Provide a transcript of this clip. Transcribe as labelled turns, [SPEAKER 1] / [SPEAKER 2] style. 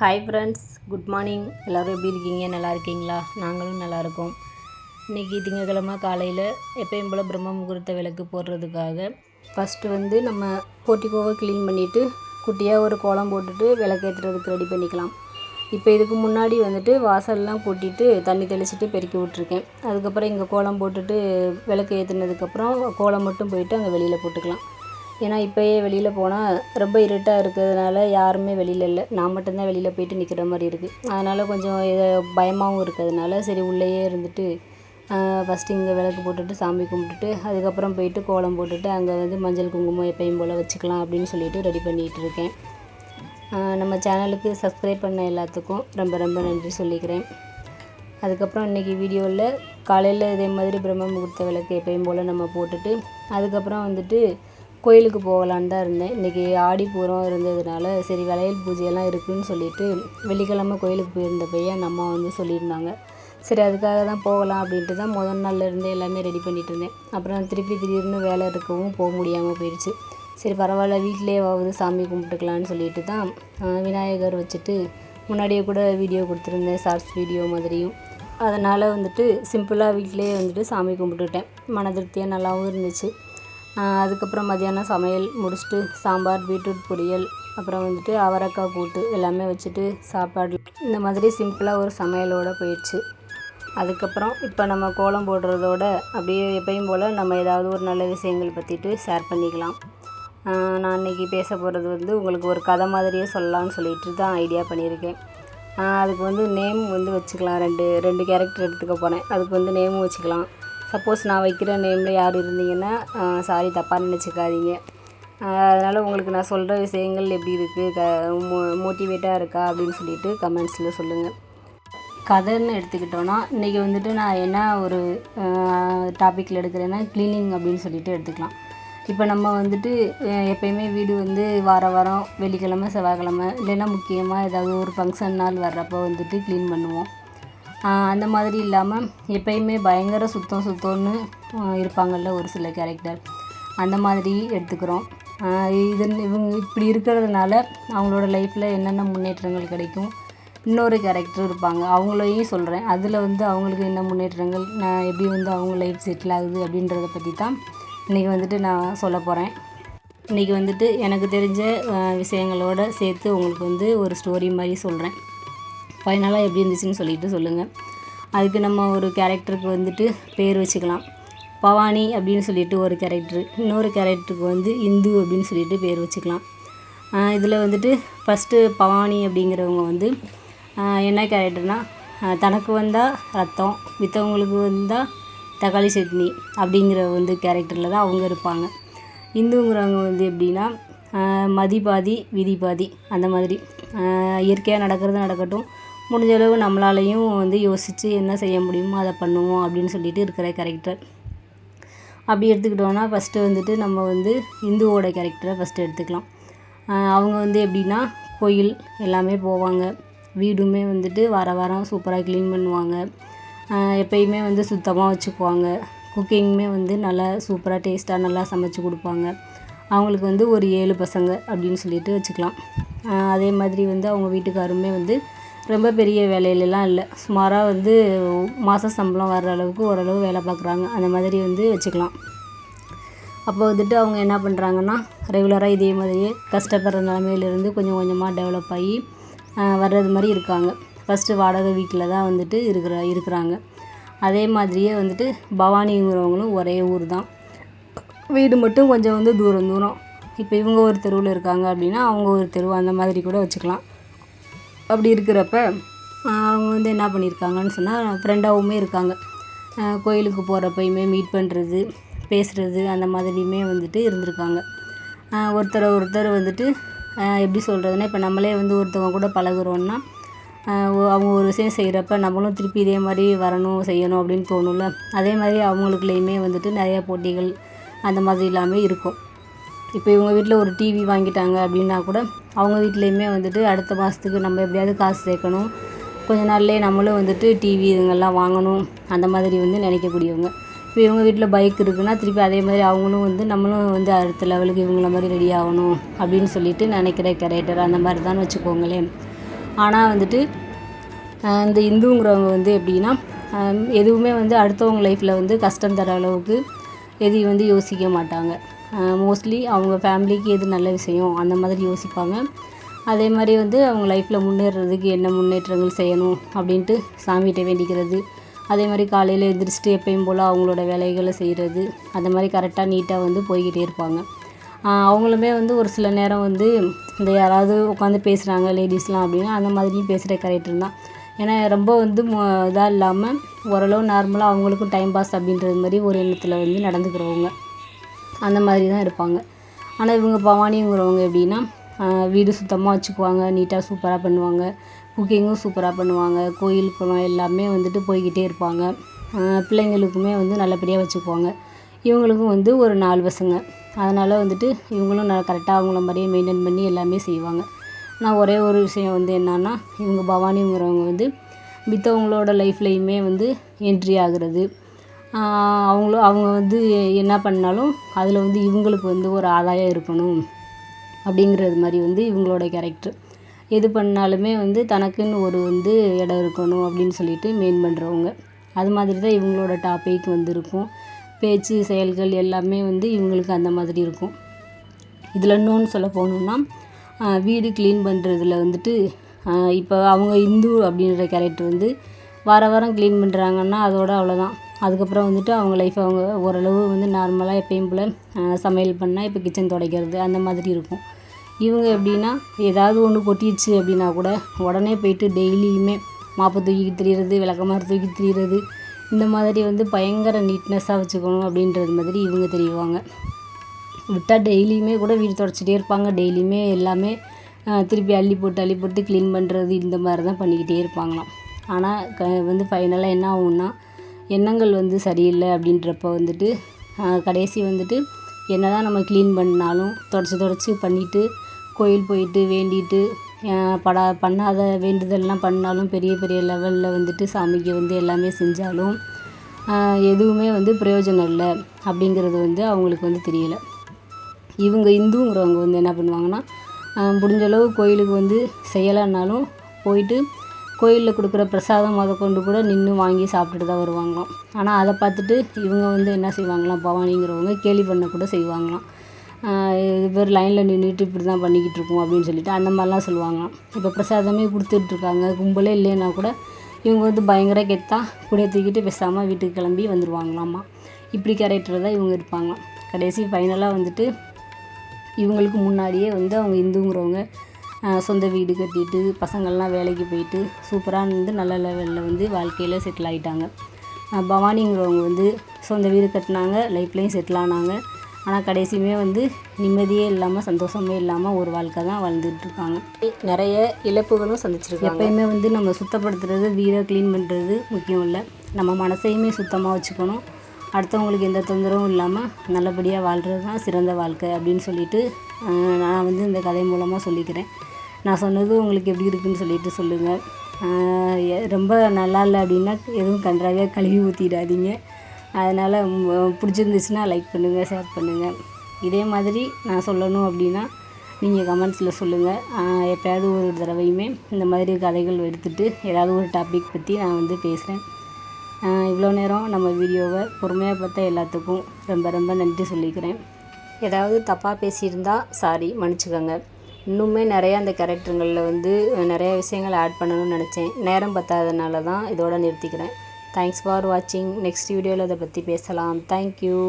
[SPEAKER 1] hi friends good morning எல்லோரும் எப்படி இருக்கீங்க நல்லா இருக்கீங்களா நாங்களும் நல்லா இருக்கோம் இன்றைக்கி திங்கக்கிழமை காலையில் எப்பயும் போல் பிரம்ம முகூர்த்த விளக்கு போடுறதுக்காக ஃபஸ்ட்டு வந்து நம்ம போட்டிக்கோவை க்ளீன் பண்ணிவிட்டு குட்டியாக ஒரு கோலம் போட்டுட்டு விளக்கேற்றுறதுக்கு ரெடி பண்ணிக்கலாம் இப்போ இதுக்கு முன்னாடி வந்துட்டு வாசல்லாம் கூட்டிட்டு தண்ணி தெளிச்சுட்டு பெருக்கி விட்ருக்கேன் அதுக்கப்புறம் இங்கே கோலம் போட்டுட்டு விளக்கு ஏற்றுனதுக்கப்புறம் கோலம் மட்டும் போயிட்டு அங்கே வெளியில் போட்டுக்கலாம் ஏன்னா இப்போயே வெளியில் போனால் ரொம்ப இருட்டாக இருக்கிறதுனால யாருமே வெளியில் இல்லை நான் மட்டும்தான் வெளியில் போயிட்டு நிற்கிற மாதிரி இருக்குது அதனால் கொஞ்சம் பயமாகவும் இருக்கிறதுனால சரி உள்ளேயே இருந்துட்டு ஃபஸ்ட்டு இங்கே விளக்கு போட்டுட்டு சாமி கும்பிட்டுட்டு அதுக்கப்புறம் போயிட்டு கோலம் போட்டுட்டு அங்கே வந்து மஞ்சள் குங்குமம் எப்பயும் போல் வச்சுக்கலாம் அப்படின்னு சொல்லிட்டு ரெடி பண்ணிகிட்டு இருக்கேன் நம்ம சேனலுக்கு சப்ஸ்கிரைப் பண்ண எல்லாத்துக்கும் ரொம்ப ரொம்ப நன்றி சொல்லிக்கிறேன் அதுக்கப்புறம் இன்றைக்கி வீடியோவில் காலையில் இதே மாதிரி பிரம்ம முகூர்த்த விளக்கு எப்பயும் போல் நம்ம போட்டுட்டு அதுக்கப்புறம் வந்துட்டு கோயிலுக்கு போகலான்னு தான் இருந்தேன் இன்றைக்கி ஆடி பூரம் இருந்ததுனால சரி வளையல் பூஜையெல்லாம் இருக்குதுன்னு சொல்லிவிட்டு வெள்ளிக்கிழமை கோயிலுக்கு போயிருந்தப்பயே அந்த அம்மா வந்து சொல்லியிருந்தாங்க சரி அதுக்காக தான் போகலாம் அப்படின்ட்டு தான் முதல் நாள்லேருந்தே எல்லாமே ரெடி பண்ணிகிட்டு இருந்தேன் அப்புறம் திருப்பி திடீர்னு வேலை இருக்கவும் போக முடியாமல் போயிடுச்சு சரி பரவாயில்ல வீட்டிலே வந்து சாமி கும்பிட்டுக்கலான்னு சொல்லிட்டு தான் விநாயகர் வச்சுட்டு முன்னாடியே கூட வீடியோ கொடுத்துருந்தேன் ஷார்ட்ஸ் வீடியோ மாதிரியும் அதனால் வந்துட்டு சிம்பிளாக வீட்டிலே வந்துட்டு சாமி கும்பிட்டுட்டேன் மன திருப்தியாக நல்லாவும் இருந்துச்சு அதுக்கப்புறம் மதியானம் சமையல் முடிச்சுட்டு சாம்பார் பீட்ரூட் பொரியல் அப்புறம் வந்துட்டு அவரைக்காய் கூட்டு எல்லாமே வச்சுட்டு சாப்பாடு இந்த மாதிரி சிம்பிளாக ஒரு சமையலோடு போயிடுச்சு அதுக்கப்புறம் இப்போ நம்ம கோலம் போடுறதோட அப்படியே எப்பயும் போல் நம்ம ஏதாவது ஒரு நல்ல விஷயங்கள் பற்றிட்டு ஷேர் பண்ணிக்கலாம் நான் இன்றைக்கி பேச போகிறது வந்து உங்களுக்கு ஒரு கதை மாதிரியே சொல்லலாம்னு சொல்லிட்டு தான் ஐடியா பண்ணியிருக்கேன் அதுக்கு வந்து நேம் வந்து வச்சுக்கலாம் ரெண்டு ரெண்டு கேரக்டர் எடுத்துக்க போனேன் அதுக்கு வந்து நேமும் வச்சுக்கலாம் சப்போஸ் நான் வைக்கிற நேமில் யார் இருந்தீங்கன்னா சாரி தப்பாக நினச்சிக்காதீங்க அதனால் உங்களுக்கு நான் சொல்கிற விஷயங்கள் எப்படி இருக்குது க மோ மோட்டிவேட்டாக இருக்கா அப்படின்னு சொல்லிட்டு கமெண்ட்ஸில் சொல்லுங்கள் கதைன்னு எடுத்துக்கிட்டோன்னா இன்றைக்கி வந்துட்டு நான் என்ன ஒரு டாப்பிக்கில் எடுக்கிறேன்னா க்ளீனிங் அப்படின்னு சொல்லிட்டு எடுத்துக்கலாம் இப்போ நம்ம வந்துட்டு எப்போயுமே வீடு வந்து வார வாரம் வெள்ளிக்கிழமை செவ்வாய்க்கிழமை இல்லைன்னா முக்கியமாக ஏதாவது ஒரு ஃபங்க்ஷன் நாள் வர்றப்போ வந்துட்டு க்ளீன் பண்ணுவோம் அந்த மாதிரி இல்லாமல் எப்பயுமே பயங்கர சுத்தம் சுத்தம்னு இருப்பாங்கள்ல ஒரு சில கேரக்டர் அந்த மாதிரி எடுத்துக்கிறோம் இது இவங்க இப்படி இருக்கிறதுனால அவங்களோட லைஃப்பில் என்னென்ன முன்னேற்றங்கள் கிடைக்கும் இன்னொரு கேரக்டர் இருப்பாங்க அவங்களையும் சொல்கிறேன் அதில் வந்து அவங்களுக்கு என்ன முன்னேற்றங்கள் நான் எப்படி வந்து அவங்க லைஃப் செட்டில் ஆகுது அப்படின்றத பற்றி தான் இன்றைக்கி வந்துட்டு நான் சொல்ல போகிறேன் இன்றைக்கி வந்துட்டு எனக்கு தெரிஞ்ச விஷயங்களோடு சேர்த்து உங்களுக்கு வந்து ஒரு ஸ்டோரி மாதிரி சொல்கிறேன் ஃபைனலாக எப்படி இருந்துச்சுன்னு சொல்லிட்டு சொல்லுங்கள் அதுக்கு நம்ம ஒரு கேரக்டருக்கு வந்துட்டு பேர் வச்சுக்கலாம் பவானி அப்படின்னு சொல்லிட்டு ஒரு கேரக்டரு இன்னொரு கேரக்டருக்கு வந்து இந்து அப்படின்னு சொல்லிட்டு பேர் வச்சுக்கலாம் இதில் வந்துட்டு ஃபஸ்ட்டு பவானி அப்படிங்கிறவங்க வந்து என்ன கேரக்டர்னால் தனக்கு வந்தால் ரத்தம் மித்தவங்களுக்கு வந்தால் தக்காளி சட்னி அப்படிங்கிற வந்து கேரக்டரில் தான் அவங்க இருப்பாங்க இந்துங்கிறவங்க வந்து எப்படின்னா மதி பாதி பாதி அந்த மாதிரி இயற்கையாக நடக்கிறது நடக்கட்டும் முடிஞ்சளவு நம்மளாலையும் வந்து யோசித்து என்ன செய்ய முடியுமோ அதை பண்ணுவோம் அப்படின்னு சொல்லிட்டு இருக்கிற கேரக்டர் அப்படி எடுத்துக்கிட்டோன்னா ஃபஸ்ட்டு வந்துட்டு நம்ம வந்து இந்துவோட கேரக்டரை ஃபஸ்ட்டு எடுத்துக்கலாம் அவங்க வந்து எப்படின்னா கோயில் எல்லாமே போவாங்க வீடுமே வந்துட்டு வார வாரம் சூப்பராக க்ளீன் பண்ணுவாங்க எப்பயுமே வந்து சுத்தமாக வச்சுக்குவாங்க குக்கிங்குமே வந்து நல்லா சூப்பராக டேஸ்ட்டாக நல்லா சமைச்சு கொடுப்பாங்க அவங்களுக்கு வந்து ஒரு ஏழு பசங்க அப்படின்னு சொல்லிட்டு வச்சுக்கலாம் அதே மாதிரி வந்து அவங்க வீட்டுக்காருமே வந்து ரொம்ப பெரிய வேலையிலலாம் இல்லை சுமாராக வந்து மாத சம்பளம் வர்ற அளவுக்கு ஓரளவு வேலை பார்க்குறாங்க அந்த மாதிரி வந்து வச்சுக்கலாம் அப்போ வந்துட்டு அவங்க என்ன பண்ணுறாங்கன்னா ரெகுலராக இதே மாதிரியே கஷ்டப்படுற நிலமையிலேருந்து கொஞ்சம் கொஞ்சமாக டெவலப் ஆகி வர்றது மாதிரி இருக்காங்க ஃபஸ்ட்டு வாடகை வீட்டில் தான் வந்துட்டு இருக்கிற இருக்கிறாங்க அதே மாதிரியே வந்துட்டு பவானிங்கிறவங்களும் ஒரே ஊர் தான் வீடு மட்டும் கொஞ்சம் வந்து தூரம் தூரம் இப்போ இவங்க ஒரு தெருவில் இருக்காங்க அப்படின்னா அவங்க ஒரு தெருவு அந்த மாதிரி கூட வச்சுக்கலாம் அப்படி இருக்கிறப்ப அவங்க வந்து என்ன பண்ணியிருக்காங்கன்னு சொன்னால் ஃப்ரெண்டாகவுமே இருக்காங்க கோயிலுக்கு போகிறப்பயுமே மீட் பண்ணுறது பேசுகிறது அந்த மாதிரியுமே வந்துட்டு இருந்திருக்காங்க ஒருத்தரை ஒருத்தர் வந்துட்டு எப்படி சொல்கிறதுனா இப்போ நம்மளே வந்து ஒருத்தவங்க கூட பழகுறோன்னா அவங்க ஒரு விஷயம் செய்கிறப்ப நம்மளும் திருப்பி இதே மாதிரி வரணும் செய்யணும் அப்படின்னு தோணும்ல அதே மாதிரி அவங்களுக்குள்ளேயுமே வந்துட்டு நிறையா போட்டிகள் அந்த மாதிரி எல்லாமே இருக்கும் இப்போ இவங்க வீட்டில் ஒரு டிவி வாங்கிட்டாங்க அப்படின்னா கூட அவங்க வீட்லேயுமே வந்துட்டு அடுத்த மாதத்துக்கு நம்ம எப்படியாவது காசு சேர்க்கணும் கொஞ்ச நாள்லேயே நம்மளும் வந்துட்டு டிவி இதுங்கெல்லாம் வாங்கணும் அந்த மாதிரி வந்து நினைக்கக்கூடியவங்க இப்போ இவங்க வீட்டில் பைக் இருக்குன்னா திருப்பி அதே மாதிரி அவங்களும் வந்து நம்மளும் வந்து அடுத்த லெவலுக்கு இவங்கள மாதிரி ரெடி ஆகணும் அப்படின்னு சொல்லிட்டு நினைக்கிற கேரக்டர் அந்த மாதிரி தான் வச்சுக்கோங்களேன் ஆனால் வந்துட்டு இந்த இந்துங்கிறவங்க வந்து எப்படின்னா எதுவுமே வந்து அடுத்தவங்க லைஃப்பில் வந்து கஷ்டம் தர அளவுக்கு எதையும் வந்து யோசிக்க மாட்டாங்க மோஸ்ட்லி அவங்க ஃபேமிலிக்கு எது நல்ல விஷயம் அந்த மாதிரி யோசிப்பாங்க அதே மாதிரி வந்து அவங்க லைஃப்பில் முன்னேறதுக்கு என்ன முன்னேற்றங்கள் செய்யணும் அப்படின்ட்டு சாமிகிட்ட வேண்டிக்கிறது அதே மாதிரி காலையில் எழுந்திரிச்சிட்டு எப்பயும் போல் அவங்களோட வேலைகளை செய்கிறது அந்த மாதிரி கரெக்டாக நீட்டாக வந்து போய்கிட்டே இருப்பாங்க அவங்களுமே வந்து ஒரு சில நேரம் வந்து இந்த யாராவது உட்காந்து பேசுகிறாங்க லேடிஸ்லாம் அப்படின்னா அந்த மாதிரியும் பேசுகிற கரெக்டர் தான் ஏன்னா ரொம்ப வந்து இதாக இல்லாமல் ஓரளவு நார்மலாக அவங்களுக்கும் டைம் பாஸ் அப்படின்றது மாதிரி ஒரு எண்ணத்தில் வந்து நடந்துக்கிறவங்க அந்த மாதிரி தான் இருப்பாங்க ஆனால் இவங்க பவானிங்கிறவங்க எப்படின்னா வீடு சுத்தமாக வச்சுக்குவாங்க நீட்டாக சூப்பராக பண்ணுவாங்க குக்கிங்கும் சூப்பராக பண்ணுவாங்க கோயில் குளம் எல்லாமே வந்துட்டு போய்கிட்டே இருப்பாங்க பிள்ளைங்களுக்குமே வந்து நல்லபடியாக வச்சுக்குவாங்க இவங்களுக்கும் வந்து ஒரு நாலு பசங்க அதனால் வந்துட்டு இவங்களும் நல்லா கரெக்டாக அவங்கள மாதிரியே மெயின்டைன் பண்ணி எல்லாமே செய்வாங்க நான் ஒரே ஒரு விஷயம் வந்து என்னன்னா இவங்க பவானிங்கிறவங்க வந்து மித்தவங்களோட லைஃப்லேயுமே வந்து என்ட்ரி ஆகுறது அவங்களும் அவங்க வந்து என்ன பண்ணாலும் அதில் வந்து இவங்களுக்கு வந்து ஒரு ஆதாயம் இருக்கணும் அப்படிங்கிறது மாதிரி வந்து இவங்களோட கேரக்டர் எது பண்ணாலுமே வந்து தனக்குன்னு ஒரு வந்து இடம் இருக்கணும் அப்படின்னு சொல்லிட்டு மெயின் பண்ணுறவங்க அது மாதிரி தான் இவங்களோட டாபிக் வந்து இருக்கும் பேச்சு செயல்கள் எல்லாமே வந்து இவங்களுக்கு அந்த மாதிரி இருக்கும் இதில் இன்னொன்று சொல்ல போகணுன்னா வீடு க்ளீன் பண்ணுறதுல வந்துட்டு இப்போ அவங்க இந்து அப்படின்ற கேரக்டர் வந்து வார வாரம் க்ளீன் பண்ணுறாங்கன்னா அதோட அவ்வளோதான் அதுக்கப்புறம் வந்துட்டு அவங்க லைஃப் அவங்க ஓரளவு வந்து நார்மலாக எப்பயும் போல் சமையல் பண்ணால் இப்போ கிச்சன் துடைக்கிறது அந்த மாதிரி இருக்கும் இவங்க எப்படின்னா ஏதாவது ஒன்று கொட்டிடுச்சு அப்படின்னா கூட உடனே போயிட்டு டெய்லியுமே மாப்பை தூக்கிட்டு திரியிறது மாதிரி தூக்கி திரியிறது இந்த மாதிரி வந்து பயங்கர நீட்னஸாக வச்சுக்கணும் அப்படின்றது மாதிரி இவங்க தெரிவாங்க விட்டால் டெய்லியுமே கூட வீடு துடைச்சிட்டே இருப்பாங்க டெய்லியுமே எல்லாமே திருப்பி அள்ளி போட்டு அள்ளி போட்டு க்ளீன் பண்ணுறது இந்த மாதிரி தான் பண்ணிக்கிட்டே இருப்பாங்களாம் ஆனால் க வந்து ஃபைனலாக என்ன ஆகுன்னா எண்ணங்கள் வந்து சரியில்லை அப்படின்றப்ப வந்துட்டு கடைசி வந்துட்டு என்ன தான் நம்ம க்ளீன் பண்ணாலும் தொடச்சி தொடச்சி பண்ணிவிட்டு கோயில் போயிட்டு வேண்டிட்டு படா பண்ணாத வேண்டுதல்லாம் பண்ணாலும் பெரிய பெரிய லெவலில் வந்துட்டு சாமிக்கு வந்து எல்லாமே செஞ்சாலும் எதுவுமே வந்து பிரயோஜனம் இல்லை அப்படிங்கிறது வந்து அவங்களுக்கு வந்து தெரியலை இவங்க இந்துங்கிறவங்க வந்து என்ன பண்ணுவாங்கன்னா முடிஞ்சளவு கோயிலுக்கு வந்து செய்யலைன்னாலும் போயிட்டு கோயிலில் கொடுக்குற பிரசாதம் மொதல் கொண்டு கூட நின்று வாங்கி சாப்பிட்டுட்டு தான் வருவாங்களாம் ஆனால் அதை பார்த்துட்டு இவங்க வந்து என்ன செய்வாங்களாம் பவானிங்கிறவங்க கேலி பண்ண கூட செய்வாங்களாம் இது பேர் லைனில் நின்றுட்டு இப்படி தான் பண்ணிக்கிட்டு இருக்கோம் அப்படின்னு சொல்லிட்டு அந்த மாதிரிலாம் சொல்லுவாங்களாம் இப்போ பிரசாதமே கொடுத்துட்ருக்காங்க கும்பலே இல்லைன்னா கூட இவங்க வந்து பயங்கர கெத்தா குடியை தூக்கிட்டு பேசாமல் வீட்டுக்கு கிளம்பி வந்துடுவாங்களாம்மா இப்படி கேரக்டர் தான் இவங்க இருப்பாங்களாம் கடைசி ஃபைனலாக வந்துட்டு இவங்களுக்கு முன்னாடியே வந்து அவங்க இந்துங்கிறவங்க சொந்த வீடு கட்டிட்டு பசங்கள்லாம் வேலைக்கு போயிட்டு சூப்பராக வந்து நல்ல லெவலில் வந்து வாழ்க்கையில் செட்டில் ஆகிட்டாங்க பவானிங்கிறவங்க வந்து சொந்த வீடு கட்டினாங்க லைஃப்லேயும் செட்டில் ஆனாங்க ஆனால் கடைசியுமே வந்து நிம்மதியே இல்லாமல் சந்தோஷமே இல்லாமல் ஒரு வாழ்க்கை தான் வாழ்ந்துட்டுருக்காங்க நிறைய இழப்புகளும் சந்திச்சிருக்காங்க எப்போயுமே வந்து நம்ம சுத்தப்படுத்துறது வீடை க்ளீன் பண்ணுறது முக்கியம் இல்லை நம்ம மனசையுமே சுத்தமாக வச்சுக்கணும் அடுத்தவங்களுக்கு எந்த தொந்தரவும் இல்லாமல் நல்லபடியாக வாழ்கிறது தான் சிறந்த வாழ்க்கை அப்படின்னு சொல்லிட்டு நான் வந்து இந்த கதை மூலமாக சொல்லிக்கிறேன் நான் சொன்னது உங்களுக்கு எப்படி இருக்குதுன்னு சொல்லிட்டு சொல்லுங்கள் ரொம்ப நல்லா இல்லை அப்படின்னா எதுவும் கன்றாவே கழுவி ஊற்றிடாதீங்க அதனால் பிடிச்சிருந்துச்சுன்னா லைக் பண்ணுங்கள் ஷேர் பண்ணுங்கள் இதே மாதிரி நான் சொல்லணும் அப்படின்னா நீங்கள் கமெண்ட்ஸில் சொல்லுங்கள் எப்போயாவது ஒரு தடவையுமே இந்த மாதிரி கதைகள் எடுத்துகிட்டு ஏதாவது ஒரு டாபிக் பற்றி நான் வந்து பேசுகிறேன் இவ்வளோ நேரம் நம்ம வீடியோவை பொறுமையாக பார்த்த எல்லாத்துக்கும் ரொம்ப ரொம்ப நன்றி சொல்லிக்கிறேன் ஏதாவது தப்பாக பேசியிருந்தால் சாரி மன்னிச்சுக்கோங்க இன்னுமே நிறையா அந்த கேரக்டருங்களில் வந்து நிறைய விஷயங்கள் ஆட் பண்ணணும்னு நினச்சேன் நேரம் பத்தாததுனால தான் இதோடு நிறுத்திக்கிறேன் தேங்க்ஸ் ஃபார் வாட்சிங் நெக்ஸ்ட் வீடியோவில் அதை பற்றி பேசலாம் தேங்க்யூ